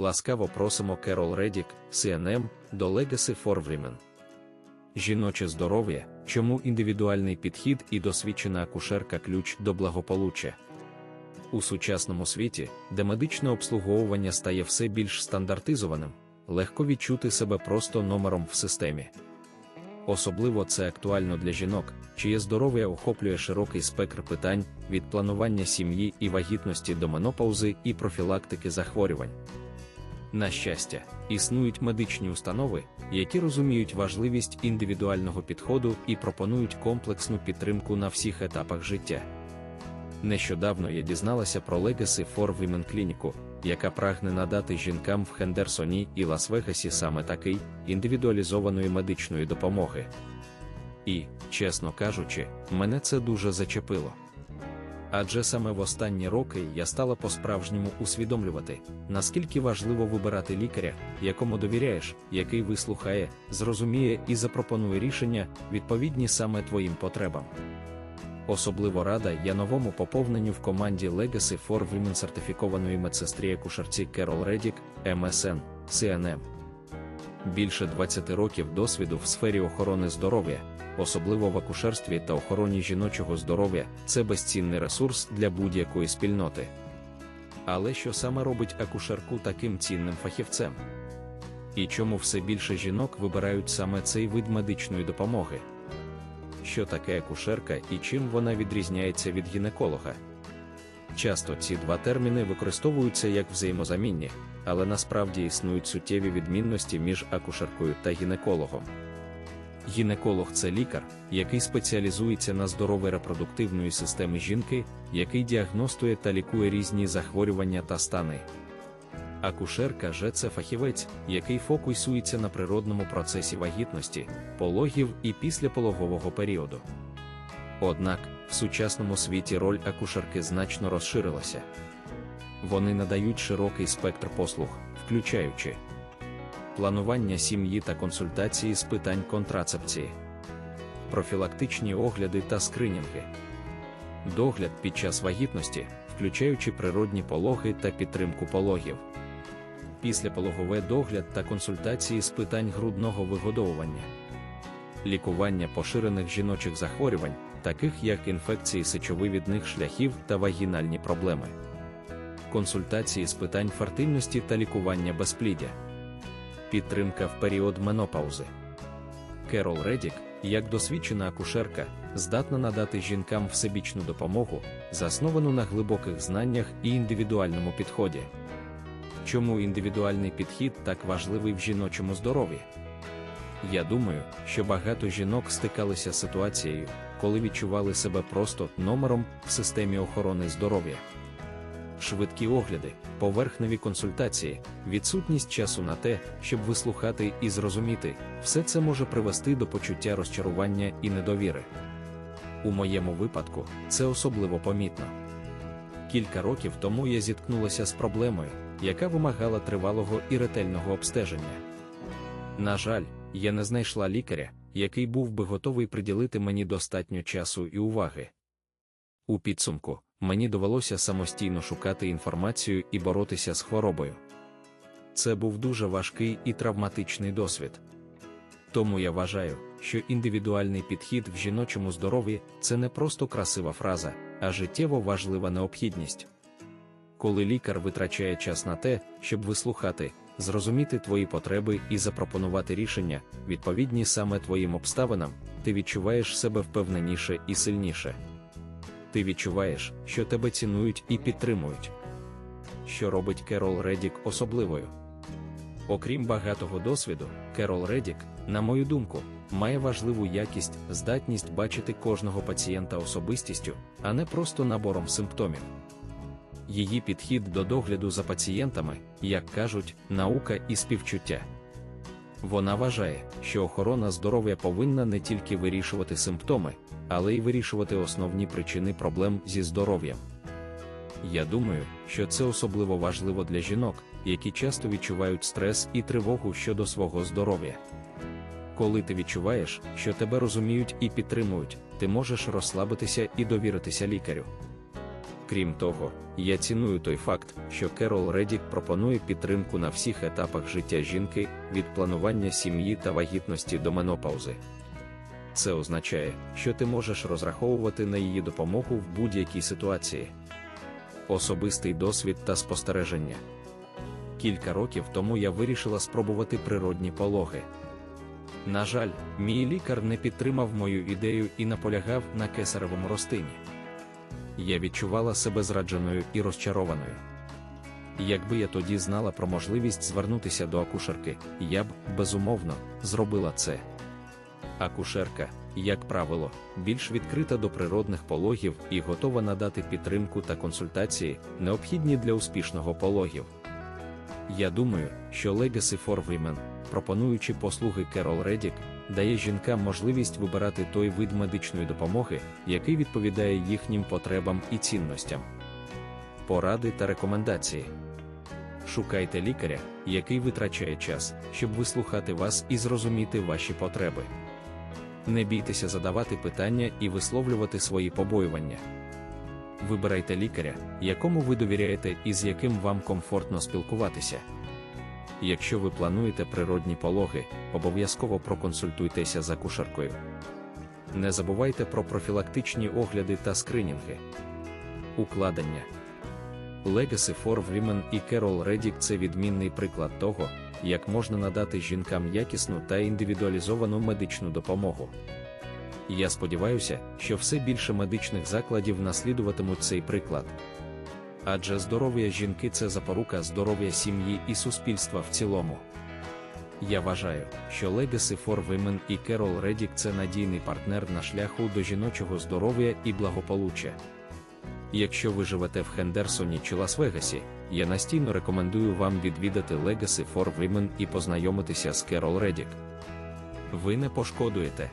Ласкаво просимо Керол Редік, CNM, до Legacy for Women. Жіноче здоров'я, чому індивідуальний підхід і досвідчена акушерка ключ до благополуччя. У сучасному світі, де медичне обслуговування стає все більш стандартизованим, легко відчути себе просто номером в системі. Особливо це актуально для жінок, чиє здоров'я охоплює широкий спектр питань від планування сім'ї і вагітності до менопаузи і профілактики захворювань. На щастя, існують медичні установи, які розуміють важливість індивідуального підходу і пропонують комплексну підтримку на всіх етапах життя. Нещодавно я дізналася про Legacy for Women клініку, яка прагне надати жінкам в Хендерсоні і Лас-Вегасі саме такий індивідуалізованої медичної допомоги. І, чесно кажучи, мене це дуже зачепило. Адже саме в останні роки я стала по-справжньому усвідомлювати, наскільки важливо вибирати лікаря, якому довіряєш, який вислухає, зрозуміє і запропонує рішення, відповідні саме твоїм потребам. Особливо рада я новому поповненню в команді Legacy for Women сертифікованої медсестрі акушерці Керол Редік, МСН, CNM. Більше 20 років досвіду в сфері охорони здоров'я, особливо в акушерстві та охороні жіночого здоров'я, це безцінний ресурс для будь-якої спільноти. Але що саме робить акушерку таким цінним фахівцем? І чому все більше жінок вибирають саме цей вид медичної допомоги? Що таке акушерка і чим вона відрізняється від гінеколога? Часто ці два терміни використовуються як взаємозамінні, але насправді існують суттєві відмінності між акушеркою та гінекологом. Гінеколог це лікар, який спеціалізується на здоров'ї репродуктивної системи жінки, який діагностує та лікує різні захворювання та стани. Акушерка же це фахівець, який фокусується на природному процесі вагітності, пологів і післяпологового періоду. Однак, в сучасному світі роль акушерки значно розширилася. Вони надають широкий спектр послуг, включаючи планування сім'ї та консультації з питань контрацепції, профілактичні огляди та скринінги, догляд під час вагітності, включаючи природні пологи та підтримку пологів, післяпологове догляд та консультації з питань грудного вигодовування, лікування поширених жіночих захворювань, таких як інфекції сечовивідних шляхів та вагінальні проблеми. Консультації з питань фертильності та лікування безпліддя підтримка в період менопаузи. Керол Редік, як досвідчена акушерка, здатна надати жінкам всебічну допомогу, засновану на глибоких знаннях і індивідуальному підході. Чому індивідуальний підхід так важливий в жіночому здоров'ї? Я думаю, що багато жінок стикалися з ситуацією, коли відчували себе просто номером в системі охорони здоров'я швидкі огляди, поверхневі консультації, відсутність часу на те, щоб вислухати і зрозуміти, все це може привести до почуття розчарування і недовіри. У моєму випадку це особливо помітно. Кілька років тому я зіткнулася з проблемою, яка вимагала тривалого і ретельного обстеження. На жаль, я не знайшла лікаря, який був би готовий приділити мені достатньо часу і уваги. У підсумку, мені довелося самостійно шукати інформацію і боротися з хворобою. Це був дуже важкий і травматичний досвід. Тому я вважаю, що індивідуальний підхід в жіночому здоров'ї це не просто красива фраза, а життєво важлива необхідність. Коли лікар витрачає час на те, щоб вислухати, зрозуміти твої потреби і запропонувати рішення, відповідні саме твоїм обставинам, ти відчуваєш себе впевненіше і сильніше ти відчуваєш, що тебе цінують і підтримують. Що робить Керол Редік особливою? Окрім багатого досвіду, Керол Редік, на мою думку, має важливу якість, здатність бачити кожного пацієнта особистістю, а не просто набором симптомів. Її підхід до догляду за пацієнтами, як кажуть, наука і співчуття. Вона вважає, що охорона здоров'я повинна не тільки вирішувати симптоми, але й вирішувати основні причини проблем зі здоров'ям. Я думаю, що це особливо важливо для жінок, які часто відчувають стрес і тривогу щодо свого здоров'я. Коли ти відчуваєш, що тебе розуміють і підтримують, ти можеш розслабитися і довіритися лікарю. Крім того, я ціную той факт, що Керол Редік пропонує підтримку на всіх етапах життя жінки від планування сім'ї та вагітності до менопаузи. Це означає, що ти можеш розраховувати на її допомогу в будь-якій ситуації. Особистий досвід та спостереження. Кілька років тому я вирішила спробувати природні пологи. На жаль, мій лікар не підтримав мою ідею і наполягав на кесаревому ростині. Я відчувала себе зрадженою і розчарованою. Якби я тоді знала про можливість звернутися до акушерки, я б, безумовно, зробила це. Акушерка, як правило, більш відкрита до природних пологів і готова надати підтримку та консультації, необхідні для успішного пологів. Я думаю, що Legacy for Women, пропонуючи послуги Carol Reddick, дає жінкам можливість вибирати той вид медичної допомоги, який відповідає їхнім потребам і цінностям. Поради та рекомендації. Шукайте лікаря, який витрачає час, щоб вислухати вас і зрозуміти ваші потреби. Не бійтеся задавати питання і висловлювати свої побоювання. Вибирайте лікаря, якому ви довіряєте і з яким вам комфортно спілкуватися. Якщо ви плануєте природні пологи, обов'язково проконсультуйтеся з акушеркою. Не забувайте про профілактичні огляди та скринінги. Укладення Legacy for Women і Carol Reddick – це відмінний приклад того, як можна надати жінкам якісну та індивідуалізовану медичну допомогу. Я сподіваюся, що все більше медичних закладів наслідуватимуть цей приклад. Адже здоров'я жінки це запорука здоров'я сім'ї і суспільства в цілому. Я вважаю, що Legacy for Women і Carol Reddick – це надійний партнер на шляху до жіночого здоров'я і благополуччя. Якщо ви живете в Хендерсоні чи Лас-Вегасі, я настійно рекомендую вам відвідати Legacy for Women і познайомитися з Carol Reddick. Ви не пошкодуєте.